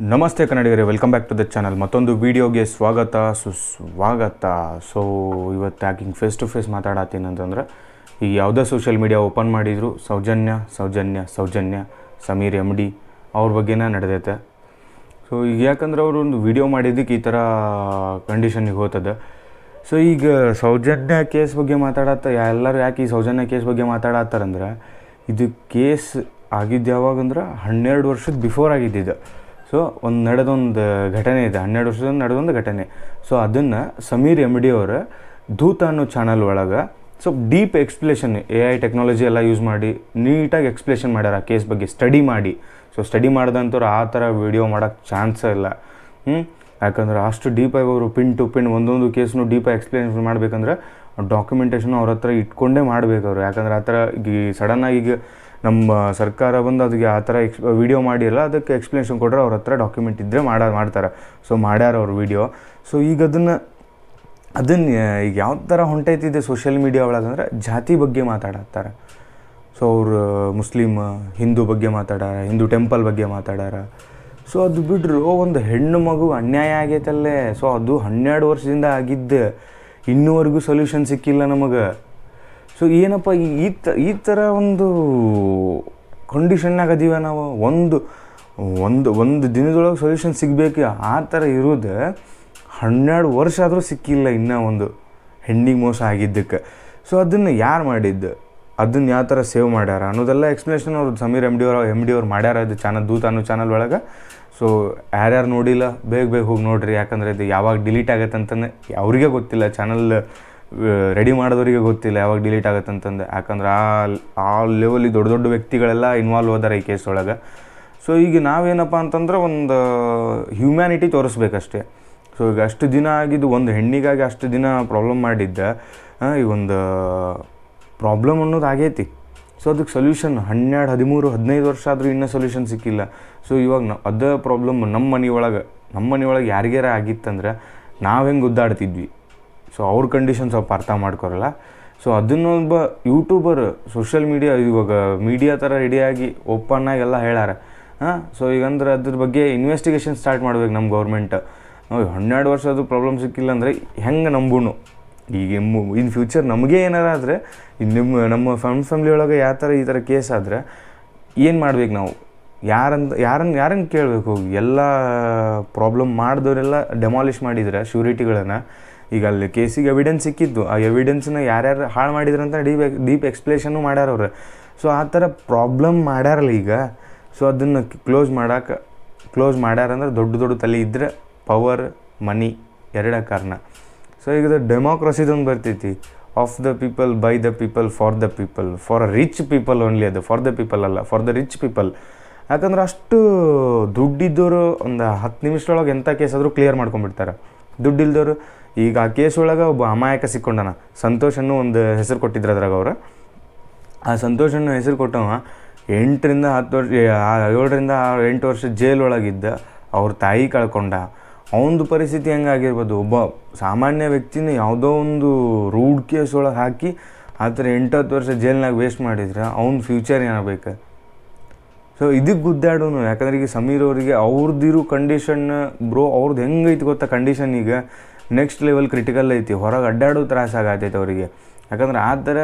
ನಮಸ್ತೆ ಕನ್ನಡಿಗರೇ welcome back to the channel ಮತ್ತೊಂದು ವೀಡಿಯೋಗೆ ಸ್ವಾಗತ, ಸುಸ್ವಾಗತ. ಸೊ ಇವತ್ತು ಯಾಕೆ ಹಿಂಗೆ ಫೇಸ್ ಟು ಫೇಸ್ ಮಾತಾಡತ್ತೀನಿ ಅಂತಂದ್ರೆ ಈಗ ಯಾವುದೇ ಸೋಷಿಯಲ್ ಮೀಡಿಯಾ ಓಪನ್ ಮಾಡಿದ್ರು, ಸೌಜನ್ಯ ಸೌಜನ್ಯ ಸೌಜನ್ಯ, ಸಮೀರ್ ಎಂ ಡಿ ಅವ್ರ ಬಗ್ಗೆನೇ ನಡೆದೈತೆ. ಸೊ ಈಗ ಯಾಕಂದ್ರೆ ಅವರು ಒಂದು ವಿಡಿಯೋ ಮಾಡಿದ್ದಕ್ಕೆ ಈ ಥರ ಕಂಡೀಷನಿಗೆ ಹೋಗ್ತದೆ ಸೊ ಈಗ ಸೌಜನ್ಯ ಕೇಸ್ ಬಗ್ಗೆ ಮಾತಾಡತ್ತ, ಎಲ್ಲರೂ ಯಾಕೆ ಈ ಸೌಜನ್ಯ ಕೇಸ್ ಬಗ್ಗೆ ಮಾತಾಡತ್ತಾರಂದ್ರೆ, ಇದು ಕೇಸ್ ಆಗಿದ್ದು ಯಾವಾಗಂದ್ರೆ ಹನ್ನೆರಡು ವರ್ಷದ ಬಿಫೋರ್ ಆಗಿದ್ದಿದ್ದು ಸೊ, ಒಂದು ನಡೆದೊಂದು ಘಟನೆ ಇದೆ, ಹನ್ನೆರಡು ವರ್ಷದ ನಡೆದೊಂದು ಘಟನೆ. ಸೊ, ಅದನ್ನು ಸಮೀರ್ ಎಂ ಡಿ ಅವರ ದೂತ ಅನ್ನೋ ಚಾನಲ್ ಒಳಗೆ ಸ್ವಲ್ಪ deep explanation A I technology ಎಲ್ಲ ಯೂಸ್ ಮಾಡಿ, ನೀಟಾಗಿ ಎಕ್ಸ್ಪ್ಲೇಷನ್ ಮಾಡ್ಯಾರ ಆ ಕೇಸ್ ಬಗ್ಗೆ ಸ್ಟಡಿ ಮಾಡಿ. ಸೊ ಸ್ಟಡಿ ಮಾಡ್ದಂಥವ್ರು ಆ ಥರ ವಿಡಿಯೋ ಮಾಡೋಕ್ಕೆ ಚಾನ್ಸೇ ಇಲ್ಲ. ಹ್ಞೂ ಯಾಕಂದ್ರೆ ಅಷ್ಟು ಡೀಪಾಗಿ ಅವರು ಪಿನ್ ಟು ಪಿನ್ ಒಂದೊಂದು ಕೇಸ್ನು ಡೀಪಾಗಿ ಎಕ್ಸ್ಪ್ಲೇನ್ ಮಾಡ್ಬೇಕಂದ್ರೆ ಡಾಕ್ಯುಮೆಂಟೇಷನ್ ಅವ್ರ ಹತ್ರ ಇಟ್ಕೊಂಡೇ ಮಾಡ್ಬೇಕು ಅವರು. ಯಾಕಂದ್ರೆ ಆ ಥರ ಈಗ ಸಡನ್ನಾಗಿ ಈಗ ನಮ್ಮ ಸರ್ಕಾರ ಬಂದು ಅದಕ್ಕೆ ಆ ಥರ ಎಕ್ಸ್ ವೀಡಿಯೋ ಮಾಡಿಲ್ಲ, ಅದಕ್ಕೆ ಎಕ್ಸ್ಪ್ಲೇಷನ್ ಕೊಟ್ಟರೆ ಅವ್ರ ಹತ್ರ ಡಾಕ್ಯುಮೆಂಟ್ ಇದ್ದರೆ ಮಾಡ ಮಾಡ್ತಾರೆ. ಸೊ ಮಾಡ್ಯಾರ ಅವ್ರ ವಿಡಿಯೋ ಸೊ ಈಗ ಅದನ್ನು ಅದನ್ನು, ಈಗ ಯಾವ ಥರ ಹೊಂಟೈತಿದೆ ಸೋಷಿಯಲ್ ಮೀಡಿಯಾ ಒಳಗಂದ್ರೆ ಜಾತಿ ಬಗ್ಗೆ ಮಾತಾಡತ್ತಾರೆ. ಸೊ ಅವರು ಮುಸ್ಲಿಮ್, ಹಿಂದೂ ಬಗ್ಗೆ ಮಾತಾಡಾರ, ಹಿಂದೂ ಟೆಂಪಲ್ ಬಗ್ಗೆ ಮಾತಾಡಾರ. ಸೊ ಅದು ಬಿಡ್ರು ಒಂದು ಹೆಣ್ಣು ಮಗು ಅನ್ಯಾಯ ಆಗೈತಲ್ಲೇ. ಸೊ ಅದು ಹನ್ನೆರಡು ವರ್ಷದಿಂದ ಆಗಿದ್ದೆ. ಇನ್ನೂವರೆಗೂ ಸೊಲ್ಯೂಷನ್ ಸಿಕ್ಕಿಲ್ಲ ನಮಗೆ. ಸೊ ಏನಪ್ಪ, ಈ- ಈ ತ, ಈ ಥರ ಒಂದು ಕಂಡೀಷನ್ನಾಗ ಅದೀವ ನಾವು ಒಂದು ಒಂದು ಒಂದು ದಿನದೊಳಗೆ ಸೊಲ್ಯೂಷನ್ ಸಿಗಬೇಕು? ಆ ಥರ ಇರೋದು ಹನ್ನೆರಡು ವರ್ಷ ಆದರೂ ಸಿಕ್ಕಿಲ್ಲ ಇನ್ನೂ ಒಂದು ಹೆಣ್ಣಿಗೆ ಮೋಸ ಆಗಿದ್ದಕ್ಕೆ. ಸೊ ಅದನ್ನು ಯಾರು ಮಾಡಿದ್ದು? ಅದನ್ನು ಯಾವ ಥರ ಸೇವ್ ಮಾಡ್ಯಾರ? ಅನ್ನೋದೆಲ್ಲ ಎಕ್ಸ್ಪ್ಲನೇಷನ್ ಅವ್ರು ಸಮೀರ್ ಎಂ ಡಿ ಅವ್ರು ಎಂ ಡಿ ಅವ್ರು ಮಾಡ್ಯಾರ ಇದು ಚಾನಲ್ ದೂತ ಅನ್ನೋ ಚಾನಲ್ ಒಳಗೆ. ಸೊ ಯಾರ್ಯಾರು ನೋಡಿಲ್ಲ, ಬೇಗ ಬೇಗ ಹೋಗಿ ನೋಡ್ರಿ, ಯಾಕಂದರೆ ಇದು ಯಾವಾಗ ಡಿಲೀಟ್ ಆಗತ್ತೆ ಅಂತಂದು ಅವ್ರಿಗೆ ಗೊತ್ತಿಲ್ಲ. ಚಾನಲ್ ರೆಡಿ ಮಾಡಿದವರಿಗೆ ಗೊತ್ತಿಲ್ಲ, ಯಾವಾಗ ಡಿಲೀಟ್ ಆಗುತ್ತೆ ಅಂತಂದು ಯಾಕಂದ್ರೆ ಆ ಆ ಲೆವೆಲಿಗೆ ದೊಡ್ಡ ದೊಡ್ಡ ವ್ಯಕ್ತಿಗಳೆಲ್ಲ ಇನ್ವಾಲ್ವ್ ಹೋದಾರ ಈ ಕೇಸ್ ಒಳಗೆ. ಸೊ ಈಗ ನಾವೇನಪ್ಪ ಅಂತಂದ್ರೆ ಒಂದು ಹ್ಯೂಮ್ಯಾನಿಟಿ ತೋರಿಸ್ಬೇಕಷ್ಟೇ. ಸೊ ಈಗ ಅಷ್ಟು ದಿನ ಆಗಿದ್ದು, ಒಂದು ಹೆಣ್ಣಿಗಾಗಿ ಅಷ್ಟು ದಿನ ಪ್ರಾಬ್ಲಮ್ ಮಾಡಿದ್ದ ಈ ಒಂದು ಪ್ರಾಬ್ಲಮ್ ಅನ್ನೋದು ಆಗೈತಿ. ಸೊ ಅದಕ್ಕೆ ಸೊಲ್ಯೂಷನ್ ಹನ್ನೆರಡು, ಹದಿಮೂರು, ಹದಿನೈದು ವರ್ಷ ಆದರೂ ಇನ್ನೂ ಸೊಲ್ಯೂಷನ್ ಸಿಕ್ಕಿಲ್ಲ. ಸೊ ಇವಾಗ ನಾವು ಅದೇ ಪ್ರಾಬ್ಲಮ್ ನಮ್ಮ ಮನೆ ನಮ್ಮ ಮನೆ ಒಳಗೆ ಯಾರಿಗಾರ ಆಗಿತ್ತಂದ್ರೆ ನಾವು ಹೆಂಗೆ ಗುದ್ದಾಡ್ತಿದ್ವಿ ಸೊ ಅವ್ರ ಕಂಡೀಷನ್ ಸ್ವಲ್ಪ ಅರ್ಥ ಮಾಡ್ಕೊರಲ್ಲ. ಸೊ ಅದನ್ನೊಬ್ಬ ಯೂಟ್ಯೂಬರ್ ಸೋಷಿಯಲ್ ಮೀಡಿಯಾ ಇವಾಗ ಮೀಡಿಯಾ ಥರ ರೆಡಿಯಾಗಿ ಓಪನ್ ಆಗಿ ಎಲ್ಲ ಹೇಳಾರೆ ಹಾಂ ಸೊ ಈಗಂದ್ರೆ ಅದ್ರ ಬಗ್ಗೆ ಇನ್ವೆಸ್ಟಿಗೇಷನ್ ಸ್ಟಾರ್ಟ್ ಮಾಡ್ಬೇಕು ನಮ್ಮ ಗೌರ್ಮೆಂಟ್ ಹನ್ನೆರಡು ವರ್ಷದ ಪ್ರಾಬ್ಲಮ್ ಸಿಕ್ಕಿಲ್ಲ ಅಂದರೆ ಹೆಂಗೆ ನಂಬುಣು ಈಗ ಇನ್ ಫ್ಯೂಚರ್ ನಮಗೆ ಏನಾರ ಆದರೆ ನಿಮ್ಮ ನಮ್ಮ ಫ್ಯಾಮ್ ಫ್ಯಾಮ್ಲಿ ಒಳಗೆ ಯಾವ ಥರ ಈ ಥರ ಕೇಸ್ ಆದರೆ ಏನು ಮಾಡ್ಬೇಕು ನಾವು? ಯಾರಂತ ಯಾರನ್ನು ಯಾರನ್ನು ಕೇಳಬೇಕು? ಎಲ್ಲ ಪ್ರಾಬ್ಲಮ್ ಮಾಡಿದವರೆಲ್ಲ ಡೆಮಾಲಿಷ್ ಮಾಡಿದ್ರೆ ಶ್ಯೂರಿಟಿಗಳನ್ನು ಈಗ ಅಲ್ಲಿ ಕೇಸಿಗೆ ಎವಿಡೆನ್ಸ್ ಸಿಕ್ಕಿದ್ದು. ಆ ಎವಿಡೆನ್ಸ್ನ ಯಾರ್ಯಾರು ಹಾಳು ಮಾಡಿದ್ರು ಅಂತ ಡೀಪ್ ಡೀಪ್ ಎಕ್ಸ್ಪ್ಲೇಷನ್ನು ಮಾಡ್ಯಾರ ಅವ್ರು. ಸೊ ಆ ಥರ ಪ್ರಾಬ್ಲಮ್ ಮಾಡ್ಯಾರಲ್ಲ ಈಗ. ಸೊ ಅದನ್ನು ಕ್ಲೋಸ್ ಮಾಡೋಕೆ ಕ್ಲೋಸ್ ಮಾಡ್ಯಾರಂದ್ರೆ ದೊಡ್ಡ ದೊಡ್ಡ ತಲೆ ಇದ್ದರೆ ಪವರ್ ಮನಿ ಎರಡೇ ಕಾರಣ. ಸೊ ಈಗ ಡೆಮೋಕ್ರಸಿದೊಂದು ಬರ್ತೈತಿ. Of the people by the people for the people for a rich people only ಅದು. ಫಾರ್ ದ ಪೀಪಲ್ ಅಲ್ಲ. ಫಾರ್ ದ ರಿಚ್ ಪೀಪಲ್ ಯಾಕಂದ್ರೆ ಅಷ್ಟು ದುಡ್ಡಿದ್ದವರು ಒಂದು ಹತ್ತು ನಿಮಿಷದೊಳಗೆ ಎಂಥ ಕೇಸ್ ಆದರೂ ಕ್ಲಿಯರ್ ಮಾಡ್ಕೊಂಡ್ಬಿಡ್ತಾರೆ. ದುಡ್ಡಿಲ್ದವರು ಈಗ ಆ ಕೇಸ್ ಒಳಗೆ ಒಬ್ಬ ಅಮಾಯಕ ಸಿಕ್ಕೊಂಡನ. ಸಂತೋಷ್ ಒಂದು ಹೆಸರು ಕೊಟ್ಟಿದ್ರು ಅದ್ರಾಗ ಅವರು. ಆ ಸಂತೋಷ್ ಹೆಸರು ಕೊಟ್ಟವ, ಎಂಟರಿಂದ ಹತ್ತು ವರ್ಷ ಏಳರಿಂದ ಎಂಟು ವರ್ಷ ಜೈಲ್ ಒಳಗಿದ್ದ ಅವ್ರ ತಾಯಿ ಕಳ್ಕೊಂಡ. ಅವನದು ಪರಿಸ್ಥಿತಿ ಹೆಂಗಾಗಿರ್ಬೋದು? ಒಬ್ಬ ಸಾಮಾನ್ಯ ವ್ಯಕ್ತಿನ ಯಾವುದೋ ಒಂದು ರೂಡ್ ಕೇಸ್ ಒಳಗೆ ಹಾಕಿ ಆ ಥರ ಎಂಟು ಹತ್ತು ವರ್ಷ ಜೈಲ್ನಾಗ ವೇಸ್ಟ್ ಮಾಡಿದ್ರೆ ಅವ್ನ ಫ್ಯೂಚರ್ ಏನಾಗಬೇಕು ಸೊ ಇದಕ್ಕೆ ಗುದ್ದಾಡೋನು. ಯಾಕಂದ್ರೆ ಈಗ ಸಮೀರ್ ಅವರಿಗೆ ಅವ್ರದ್ದಿರೋ ಕಂಡೀಷನ್ ಬ್ರೋ ಅವ್ರದ್ದು ಹೆಂಗೈತೆ ಗೊತ್ತಾ ಕಂಡೀಷನ್ ಈಗ? ನೆಕ್ಸ್ಟ್ ಲೆವೆಲ್ ಕ್ರಿಟಿಕಲ್ ಐತಿ. ಹೊರಗೆ ಅಡ್ಡಾಡೋ ತ್ರಾಸ ಆಗತೈತೆ ಅವರಿಗೆ. ಯಾಕಂದ್ರೆ ಆ ಥರ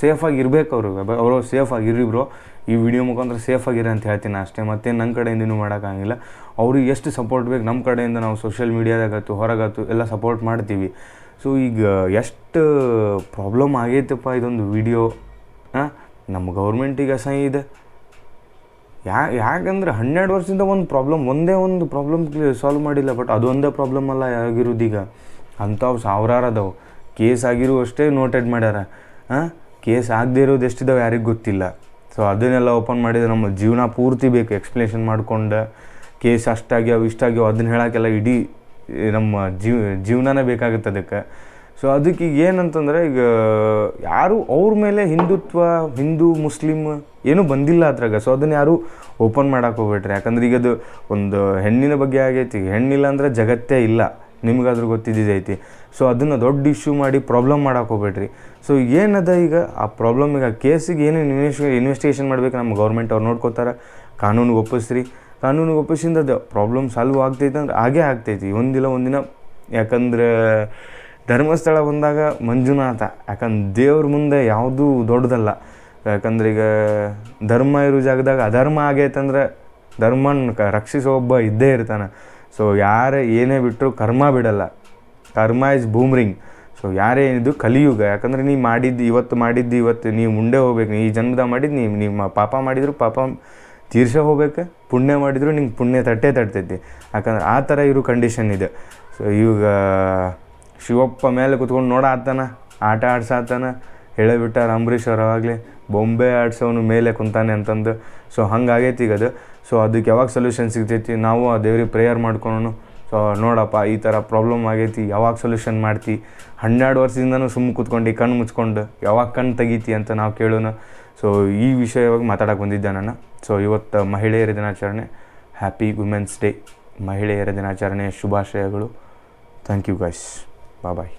ಸೇಫಾಗಿ ಇರಬೇಕು ಅವರು. ಅವರು ಸೇಫಾಗಿ ಇರಿಬ್ರು ಬ್ರೋ ಈ ವಿಡಿಯೋ ಮುಖಾಂತರ ಸೇಫಾಗಿರಿ ಅಂತ ಹೇಳ್ತೀನಿ ಅಷ್ಟೇ. ಮತ್ತೆ ನನ್ನ ಕಡೆಯಿಂದ ಇನ್ನೂ ಮಾಡೋಕ್ಕಾಗಿಲ್ಲ ಅವ್ರಿಗೆ ಎಷ್ಟು ಸಪೋರ್ಟ್ ಬೇಕು? ನಮ್ಮ ಕಡೆಯಿಂದ ನಾವು ಸೋಷಿಯಲ್ ಮೀಡಿಯಾದಾಗತ್ತು ಹೊರಗಾತು ಎಲ್ಲ ಸಪೋರ್ಟ್ ಮಾಡ್ತೀವಿ. ಸೊ ಈಗ ಎಷ್ಟು ಪ್ರಾಬ್ಲಮ್ ಆಗೈತಪ್ಪ ಇದೊಂದು ವಿಡಿಯೋ ನಮ್ಮ ಗೌರ್ಮೆಂಟಿಗೆ ಅಸಹ್ಯ ಇದೆ. ಯಾ, ಯಾಕಂದ್ರೆ ಹನ್ನೆರಡು ವರ್ಷದಿಂದ ಒಂದು ಪ್ರಾಬ್ಲಮ್ ಒಂದೇ ಒಂದು ಪ್ರಾಬ್ಲಮ್ ಸಾಲ್ವ್ ಮಾಡಿಲ್ಲ ಬಟ್ ಅದು ಒಂದೇ ಪ್ರಾಬ್ಲಮ್ ಅಲ್ಲ ಆಗಿರೋದೀಗ ಅಂಥವು ಸಾವಿರಾರು ಅದಾವೆ. ಕೇಸ್ ಆಗಿರೋ ಅಷ್ಟೇ ನೋಟೆಡ್ ಮಾಡ್ಯಾರ. ಹಾಂ ಕೇಸ್ ಆಗದೆ ಇರೋದು ಎಷ್ಟಿದಾವೆ ಯಾರಿಗೆ ಗೊತ್ತಿಲ್ಲ. ಸೊ ಅದನ್ನೆಲ್ಲ ಓಪನ್ ಮಾಡಿದ್ರೆ ನಮ್ಮ ಜೀವನ ಪೂರ್ತಿ ಬೇಕು. ಎಕ್ಸ್ಪ್ಲೇಷನ್ ಮಾಡ್ಕೊಂಡು ಕೇಸ್ ಅಷ್ಟಾಗ್ಯಾವ ಇಷ್ಟಾಗ್ಯಾವ ಅದನ್ನ ಹೇಳೋಕ್ಕೆಲ್ಲ ಇಡೀ ನಮ್ಮ ಜೀವ, ಜೀವನನೇ ಬೇಕಾಗುತ್ತೆ ಅದಕ್ಕೆ. ಸೊ ಅದಕ್ಕೆ ಈಗ ಏನಂತಂದರೆ ಈಗ ಯಾರು ಅವ್ರ ಮೇಲೆ ಹಿಂದುತ್ವ, ಹಿಂದೂ, ಮುಸ್ಲಿಮ್ ಏನೂ ಬಂದಿಲ್ಲ ಅದ್ರಾಗ. ಸೊ ಅದನ್ನು ಯಾರು ಓಪನ್ ಮಾಡಕ್ಕೆ ಹೋಗ್ಬೇಡ್ರಿ. ಯಾಕಂದ್ರೆ ಈಗ ಅದು ಒಂದು ಹೆಣ್ಣಿನ ಬಗ್ಗೆ ಆಗೈತಿ. ಹೆಣ್ಣಿಲ್ಲ ಅಂದ್ರೆ ಜಗತ್ತೇ ಇಲ್ಲ. ನಿಮ್ಗಾದ್ರೂ ಗೊತ್ತಿದ್ದೈತಿ ಸೊ ಅದನ್ನು ದೊಡ್ಡ ಇಶ್ಯೂ ಮಾಡಿ ಪ್ರಾಬ್ಲಮ್ ಮಾಡೋಕೆ ಹೋಗ್ಬೇಡ್ರಿ. ಸೊ ಏನದ ಈಗ? ಆ ಪ್ರಾಬ್ಲಮ್ ಈಗ ಕೇಸಿಗೆ ಏನು ಇನ್ವೆಸ್ಟ್ ಇನ್ವೆಸ್ಟಿಗೇಷನ್ ಮಾಡ್ಬೇಕು ನಮ್ಮ ಗೌರ್ಮೆಂಟ್ ಅವ್ರು ನೋಡ್ಕೋತಾರೆ. ಕಾನೂನಿಗೆ ಒಪ್ಪಿಸ್ರಿ. ಕಾನೂನು ಒಪ್ಪಿಸಿಂದ ಅದು ಪ್ರಾಬ್ಲಮ್ ಸಾಲ್ವ್ ಆಗ್ತೈತೆ ಅಂದ್ರೆ ಹಾಗೇ ಆಗ್ತೈತಿ. ಒಂದಿಲ್ಲ ಒಂದಿನ. ಯಾಕಂದ್ರೆ ಧರ್ಮಸ್ಥಳ ಬಂದಾಗ ಮಂಜುನಾಥ, ಯಾಕಂದ್ರೆ ದೇವ್ರ ಮುಂದೆ ಯಾವುದೂ ದೊಡ್ಡದಲ್ಲ. ಯಾಕಂದ್ರೆ ಈಗ ಧರ್ಮ ಇರೋ ಜಾಗದಾಗ ಅಧರ್ಮ ಆಗೈತಂದ್ರೆ ಧರ್ಮನ ಕ ರಕ್ಷಿಸೋ ಒಬ್ಬ ಇದ್ದೇ ಇರ್ತಾನೆ. ಸೊ ಯಾರೇ ಏನೇ ಬಿಟ್ಟರು ಕರ್ಮ ಬಿಡಲ್ಲ. ಕರ್ಮ ಇಸ್ ಬೂಮ್ರಿಂಗ್ ಸೊ ಯಾರೇ ಏನಿದು ಕಲಿಯುಗ. ಯಾಕಂದ್ರೆ ನೀವು ಮಾಡಿದ್ದು ಇವತ್ತು ಮಾಡಿದ್ದು ಇವತ್ತು ನೀವು ಮುಂಡೆ ಹೋಗ್ಬೇಕು. ಈ ಜನ್ಮದಾಗ ಮಾಡಿದ್ದು ನೀವು ನಿಮ್ಮ ಪಾಪ ಮಾಡಿದ್ರು ಪಾಪ ತೀರ್ಸೋ ಹೋಗ್ಬೇಕು. ಪುಣ್ಯ ಮಾಡಿದ್ರು ನಿಂಗೆ ಪುಣ್ಯ ತಟ್ಟೆ ತಟ್ತೈತಿ. ಯಾಕಂದ್ರೆ ಆ ಥರ ಇರೋ ಕಂಡೀಷನ್ ಇದೆ. ಸೊ ಇವಾಗ ಶಿವಪ್ಪ ಮೇಲೆ ಕುತ್ಕೊಂಡು ನೋಡಾತಾನ, ಆಟ ಆಡ್ಸಾತಾನ ಹೇಳೇಬಿಟ್ಟಾರ ಅಂಬರೀಷ್ ಅವರು ಬೊಂಬೆ ಆಡ್ಸೋನು ಮೇಲೆ ಕುಂತಾನೆ ಅಂತಂದು. ಸೊ ಹಂಗಾಗೈತಿ ಈಗ ಅದು. ಸೊ ಅದಕ್ಕೆ ಯಾವಾಗ ಸೊಲ್ಯೂಷನ್ ಸಿಗ್ತೈತಿ? ನಾವು ಆ ದೇವ್ರಿಗೆ ಪ್ರೇಯರ್ ಮಾಡ್ಕೊಳೋನು. ಸೊ ನೋಡಪ್ಪ, ಈ ಥರ ಪ್ರಾಬ್ಲಮ್ ಆಗೈತಿ. ಯಾವಾಗ ಸೊಲ್ಯೂಷನ್ ಮಾಡ್ತಿ? ಹನ್ನೆರಡು ವರ್ಷದಿಂದನೂ ಸುಮ್ಮನೆ ಕೂತ್ಕೊಂಡು ಕಣ್ಣು ಮುಚ್ಕೊಂಡು ಯಾವಾಗ ಕಣ್ಣು ತೆಗಿತಿ ಅಂತ ನಾವು ಕೇಳೋಣ ಸೊ ಈ ವಿಷಯವಾಗಿ ಮಾತಾಡೋಕೆ ಬಂದಿದ್ದೆ ನಾನು. ಸೊ ಇವತ್ತು ಮಹಿಳೆಯರ ದಿನಾಚರಣೆ. ಹ್ಯಾಪಿ ವುಮೆನ್ಸ್ ಡೇ ಮಹಿಳೆಯರ ದಿನಾಚರಣೆಯ ಶುಭಾಶಯಗಳು. Thank you guys bye